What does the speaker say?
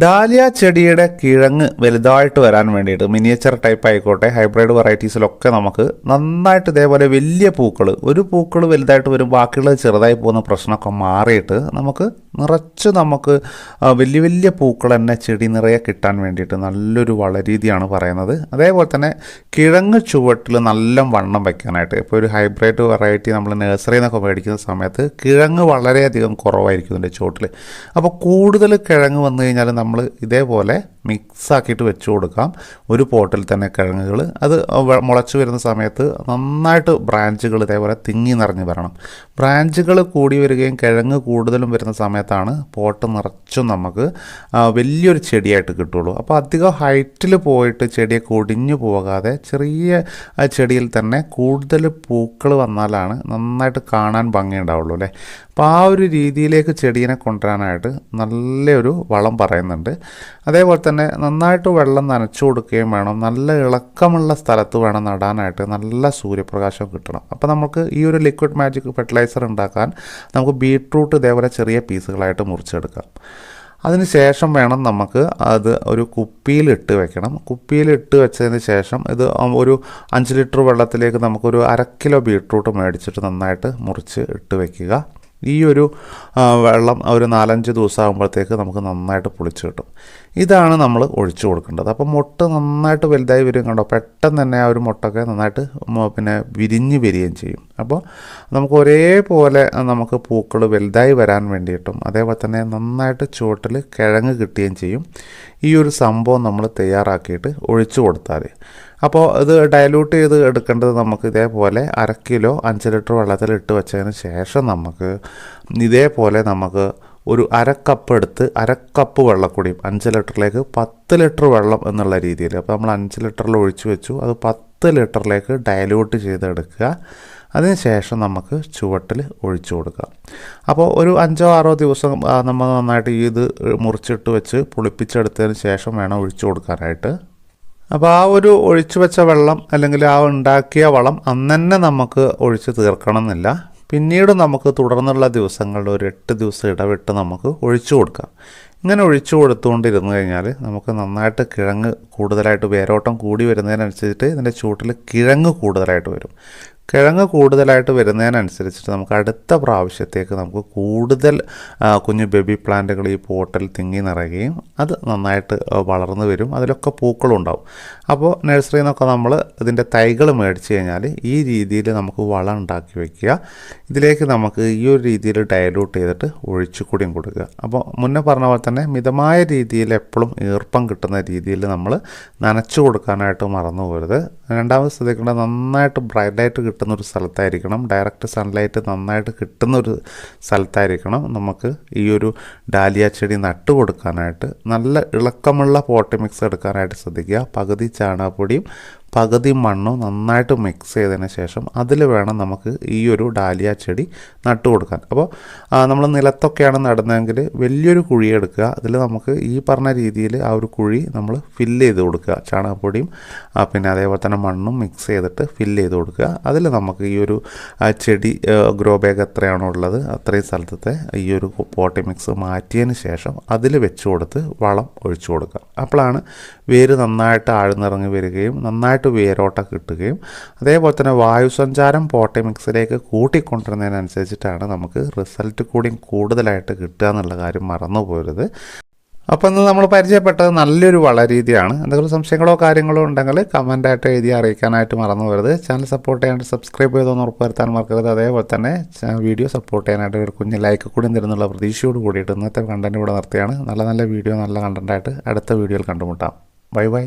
Dahlia ചെടിയുടെ കിഴങ്ങ് വലുതായിട്ട് വരാൻ വേണ്ടിയിട്ട് മിനിയേച്ചർ ടൈപ്പ് ആയിക്കോട്ടെ ഹൈബ്രിഡ് വെറൈറ്റീസിലൊക്കെ നമുക്ക് നന്നായിട്ട് ഇതേപോലെ വലിയ പൂക്കൾ ഒരു പൂക്കൾ വലുതായിട്ട് വരും ബാക്കിയുള്ളത് ചെറുതായി പോകുന്ന പ്രശ്നമൊക്കെ മാറിയിട്ട് നമുക്ക് നിറച്ച് നമുക്ക് വലിയ വലിയ പൂക്കൾ തന്നെ ചെടി നിറയെ കിട്ടാൻ വേണ്ടിയിട്ട് നല്ലൊരു വളരീതിയാണ് പറയുന്നത്. അതേപോലെ തന്നെ കിഴങ്ങ് ചുവട്ടിൽ നല്ല വണ്ണം വയ്ക്കാനായിട്ട് ഇപ്പോൾ ഒരു ഹൈബ്രിഡ് വെറൈറ്റി നമ്മൾ നഴ്സറിയിൽ നിന്നൊക്കെ മേടിക്കുന്ന സമയത്ത് കിഴങ്ങ് വളരെയധികം കുറവായിരിക്കും ഇതിന്റെ ചുവട്ടിൽ അപ്പോൾ കൂടുതൽ കിഴങ്ങ് വന്നു കഴിഞ്ഞാൽ നമ്മൾ ഇതേപോലെ മിക്സ് ആക്കിയിട്ട് വെച്ച് കൊടുക്കാം. ഒരു പോട്ടിൽ തന്നെ കിഴങ്ങുകൾ. അത് മുളച്ചു വരുന്ന സമയത്ത് നന്നായിട്ട് ബ്രാഞ്ചുകൾ ഇതേപോലെ തിങ്ങി നിറഞ്ഞ് വരണം. ബ്രാഞ്ചുകൾ കൂടി വരികയും കിഴങ്ങ് കൂടുതലും വരുന്ന സമയത്താണ് പോട്ട് നിറച്ചും നമുക്ക് വലിയൊരു ചെടിയായിട്ട് കിട്ടുള്ളൂ. അപ്പോൾ അധികം ഹൈറ്റിൽ പോയിട്ട് ചെടിയൊക്കെ കൊടിഞ്ഞു പോകാതെ ചെറിയ ചെടിയിൽ തന്നെ കൂടുതൽ പൂക്കൾ വന്നാലാണ് നന്നായിട്ട് കാണാൻ ഭംഗിയുണ്ടാവുള്ളൂ അല്ലേ? അപ്പോൾ ആ ഒരു രീതിയിലേക്ക് ചെടീനെ കൊണ്ടുവരാനായിട്ട് നല്ലൊരു വളം പറയുന്നുണ്ട്. അതേപോലെ തന്നെ നന്നായിട്ട് വെള്ളം നനച്ചു കൊടുക്കുകയും വേണം. നല്ല ഇളക്കമുള്ള സ്ഥലത്ത് വേണം നടാനായിട്ട് നല്ല സൂര്യപ്രകാശം കിട്ടണം. അപ്പോൾ നമുക്ക് ഈ ഒരു ലിക്വിഡ് മാജിക് ഫെർട്ടിലൈസർ ഉണ്ടാക്കാൻ നമുക്ക് ബീട്രൂട്ട് ഇതേപോലെ ചെറിയ പീസുകളായിട്ട് മുറിച്ചെടുക്കാം. അതിന് ശേഷം വേണം നമുക്ക് അത് ഒരു കുപ്പിയിലിട്ട് വെക്കണം. കുപ്പിയിലിട്ട് വെച്ചതിന് ശേഷം ഇത് ഒരു അഞ്ച് ലിറ്റർ വെള്ളത്തിലേക്ക് നമുക്കൊരു അര കിലോ ബീട്രൂട്ട് മേടിച്ചിട്ട് നന്നായിട്ട് മുറിച്ച് ഇട്ട് വെക്കുക. ഈ ഒരു വെള്ളം ഒരു നാലഞ്ച് ദിവസം ആകുമ്പോഴത്തേക്ക് നമുക്ക് നന്നായിട്ട് പൊളിച്ച് കിട്ടും. ഇതാണ് നമ്മൾ ഒഴിച്ചു കൊടുക്കേണ്ടത്. അപ്പോൾ മുട്ട നന്നായിട്ട് വലുതായി വരും കണ്ടോ? പെട്ടെന്ന് തന്നെ ആ ഒരു മുട്ടൊക്കെ നന്നായിട്ട് പിന്നെ വിരിഞ്ഞ് വരികയും ചെയ്യും. അപ്പോൾ നമുക്ക് ഒരേപോലെ നമുക്ക് പൂക്കൾ വലുതായി വരാൻ വേണ്ടിയിട്ടും അതേപോലെ തന്നെ നന്നായിട്ട് ചുവട്ടിൽ കിഴങ്ങ് കിട്ടുകയും ചെയ്യും. ഈ ഒരു സംഭവം നമ്മൾ തയ്യാറാക്കിയിട്ട് ഒഴിച്ചു കൊടുത്താൽ അപ്പോൾ ഇത് ഡയലൂട്ട് ചെയ്ത് എടുക്കേണ്ടത് നമുക്ക് ഇതേപോലെ അര കിലോ അഞ്ച് ലിറ്റർ വെള്ളത്തിൽ ഇട്ട് വെച്ചതിന് ശേഷം നമുക്ക് ഇതേപോലെ നമുക്ക് ഒരു അര കപ്പ് എടുത്ത് അര കപ്പ് വെള്ളക്കൂടിയും അഞ്ച് ലിറ്ററിലേക്ക് പത്ത് ലിറ്റർ വെള്ളം എന്നുള്ള രീതിയിൽ. അപ്പോൾ നമ്മൾ അഞ്ച് ലിറ്ററിൽ ഒഴിച്ചു വെച്ചു. അത് പത്ത് ലിറ്ററിലേക്ക് ഡയലൂട്ട് ചെയ്തെടുക്കുക. അതിനുശേഷം നമുക്ക് ചുവട്ടിൽ ഒഴിച്ചു കൊടുക്കാം അപ്പോൾ ഒരു അഞ്ചോ ആറോ ദിവസം നമ്മൾ നന്നായിട്ട് ഇത് മുറിച്ചിട്ട് വെച്ച് പുളിപ്പിച്ചെടുത്തതിന് ശേഷം വേണം ഒഴിച്ചു കൊടുക്കാനായിട്ട്. അപ്പോൾ ആ ഒരു ഒഴിച്ചു വെച്ച വെള്ളം അല്ലെങ്കിൽ ആ ഉണ്ടാക്കിയ വളം അന്ന് തന്നെ നമുക്ക് ഒഴിച്ച് തീർക്കണം എന്നില്ല പിന്നീട് നമുക്ക് തുടർന്നുള്ള ദിവസങ്ങളിൽ ഒരു എട്ട് ദിവസം ഇടവിട്ട് നമുക്ക് ഒഴിച്ചു കൊടുക്കാം. ഇങ്ങനെ ഒഴിച്ചു കൊടുത്തുകൊണ്ടിരുന്നു കഴിഞ്ഞാൽ നമുക്ക് നന്നായിട്ട് കിഴങ്ങ് കൂടുതലായിട്ട് വേരോട്ടം കൂടി വരുന്നതിനനുസരിച്ചിട്ട് ഇതിന്റെ ചൂട്ടിൽ കിഴങ്ങ് കൂടുതലായിട്ട് വരും. കിഴങ്ങ് കൂടുതലായിട്ട് വരുന്നതിനനുസരിച്ചിട്ട് നമുക്ക് അടുത്ത പ്രാവശ്യത്തേക്ക് നമുക്ക് കൂടുതൽ കുഞ്ഞു ബേബി പ്ലാന്റുകൾ ഈ പോട്ടിൽ തിങ്ങി നിറയുകയും അത് നന്നായിട്ട് വളർന്നു വരും. അതിലൊക്കെ പൂക്കളും ഉണ്ടാവും അപ്പോൾ നഴ്സറിയിൽ നിന്നൊക്കെ നമ്മൾ ഇതിന്റെ തൈകൾ മേടിച്ച് കഴിഞ്ഞാൽ ഈ രീതിയിൽ നമുക്ക് വളം ഉണ്ടാക്കി വയ്ക്കുക ഇതിലേക്ക് നമുക്ക് ഈ ഒരു രീതിയിൽ ഡയലൂട്ട് ചെയ്തിട്ട് ഒഴിച്ചു കൂടിയും കൊടുക്കുക. അപ്പോൾ മുന്നേ പറഞ്ഞ പോലെ തന്നെ മിതമായ രീതിയിൽ എപ്പോഴും ഈർപ്പം കിട്ടുന്ന രീതിയിൽ നമ്മൾ നനച്ചു കൊടുക്കാനായിട്ട് മറന്നു പോകരുത്. രണ്ടാമത് ശ്രദ്ധിക്കേണ്ടത് നന്നായിട്ട് ബ്രൈറ്റായിട്ട് കിട്ടുന്ന ഒരു സ്ഥലത്തായിരിക്കണം. ഡയറക്റ്റ് സൺലൈറ്റ് നന്നായിട്ട് കിട്ടുന്ന ഒരു സ്ഥലത്തായിരിക്കണം നമുക്ക് ഈ ഒരു ഡാലിയ ചെടി നട്ടു കൊടുക്കാനായിട്ട്. നല്ല ഇളക്കമുള്ള പോട്ടി മിക്സ് എടുക്കാനായിട്ട് ശ്രദ്ധിക്കുക. പകുതി ചാണകപ്പൊടിയും പകുതി മണ്ണും നന്നായിട്ട് മിക്സ് ചെയ്തതിന് ശേഷം അതിൽ വേണം നമുക്ക് ഈ ഒരു ഡാലിയ ചെടി നട്ടു കൊടുക്കാൻ. അപ്പോൾ നമ്മൾ നിലത്തൊക്കെയാണ് നടുന്നതെങ്കിൽ വലിയൊരു കുഴി എടുക്കുക. അതിൽ നമുക്ക് ഈ പറഞ്ഞ രീതിയിൽ ആ ഒരു കുഴി നമ്മൾ ഫില്ല് ചെയ്ത് കൊടുക്കുക. ചാണകപ്പൊടിയും പിന്നെ അതേപോലെ തന്നെ മണ്ണും മിക്സ് ചെയ്തിട്ട് ഫില്ല് ചെയ്ത് കൊടുക്കുക. അതിൽ നമുക്ക് ഈ ഒരു ചെടി ഗ്രോ ബാഗ് എത്രയാണോ ഉള്ളത് അത്രയും സ്ഥലത്തെ ഈ ഒരു പോട്ടി മിക്സ് മാറ്റിയതിന് ശേഷം അതിൽ വെച്ച് കൊടുത്ത് വളം ഒഴിച്ചു കൊടുക്കുക. അപ്പോഴാണ് വേര് നന്നായിട്ട് ആഴ്ന്നിറങ്ങി വരികയും നന്നായിട്ട് വേരോട്ട കിട്ടുകയും അതേപോലെ തന്നെ വായുസഞ്ചാരം പോട്ടി മിക്സിലേക്ക് കൂട്ടിക്കൊണ്ടിരുന്നതിനനുസരിച്ചിട്ടാണ് നമുക്ക് റിസൾട്ട് കൂടി കൂടുതലായിട്ട് കിട്ടുക എന്നുള്ള കാര്യം മറന്നു പോരുത് അപ്പോൾ ഇന്ന് നമ്മൾ പരിചയപ്പെട്ടത് നല്ലൊരു വളരീതിയാണ്. എന്തെങ്കിലും സംശയങ്ങളോ കാര്യങ്ങളോ ഉണ്ടെങ്കിൽ കമന്റായിട്ട് എഴുതി അറിയിക്കാനായിട്ട് മറന്നു പോകരുത് ചാനൽ സപ്പോർട്ട് ചെയ്യാനായിട്ട് സബ്സ്ക്രൈബ് ചെയ്തൊന്ന് ഉറപ്പുവരുത്താൻ മറക്കരുത്. അതേപോലെ തന്നെ വീഡിയോ സപ്പോർട്ട് ചെയ്യാനായിട്ട് ഒരു കുഞ്ഞ് ലൈക്ക് കൂടി തരുന്നുള്ള പ്രതീക്ഷയോട് കൂടിയിട്ട് ഇന്നത്തെ കണ്ടന്റ് ഇവിടെ നിർത്തിയാണ് നല്ല നല്ല വീഡിയോ നല്ല കണ്ടന്റായിട്ട് അടുത്ത വീഡിയോയിൽ കണ്ടുമുട്ടാം. Bye bye.